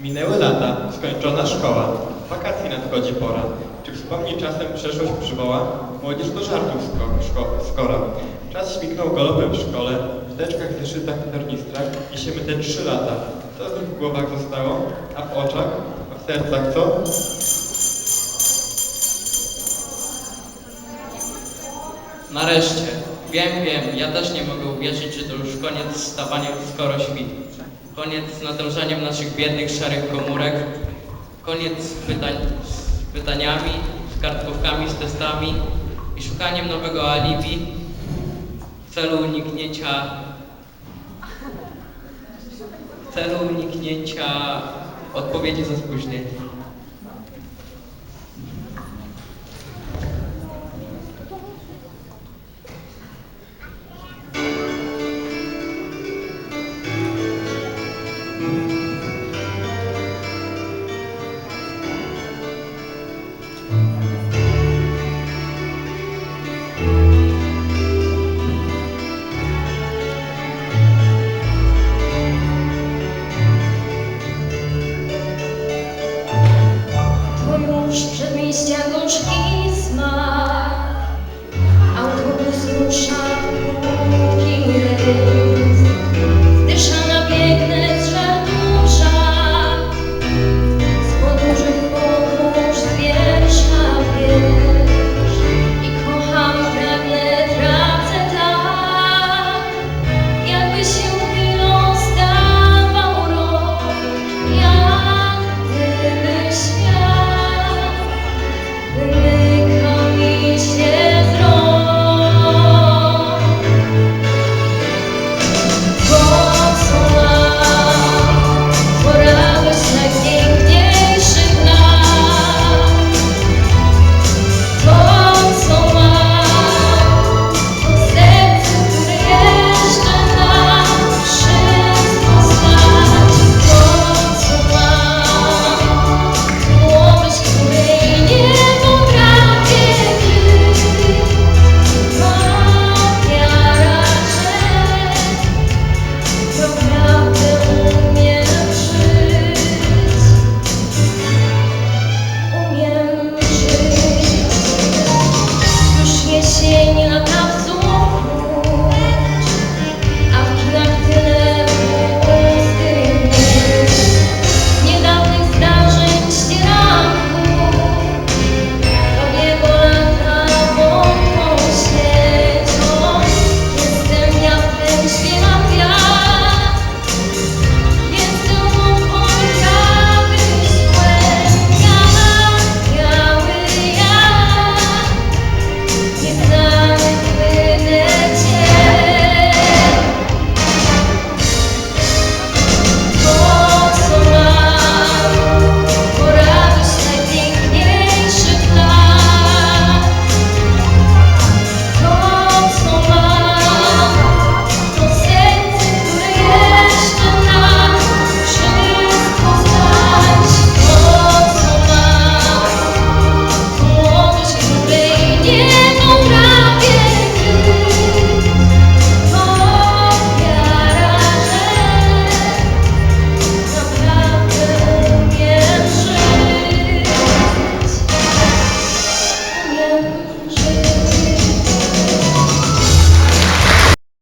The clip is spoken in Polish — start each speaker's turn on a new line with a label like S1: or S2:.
S1: Minęły lata, skończona szkoła. Wakacji nadchodzi pora. Czy wspomni czasem przeszłość przywoła? Młodzież do żartów sko- skora. Czas śmignął galopem w szkole, w teczkach, zeszytach tornistrach. Niesiemy te trzy lata. Co z nich w głowach zostało? A w oczach? A w sercach co?
S2: Nareszcie. Wiem, wiem, ja też nie mogę uwierzyć, że to już koniec z stawaniem skoro świt. Koniec z natężaniem naszych biednych, szarych komórek. Koniec z, pytań, z pytaniami, z kartkówkami, z testami i szukaniem nowego alibi w celu uniknięcia w celu uniknięcia odpowiedzi za spóźnienie.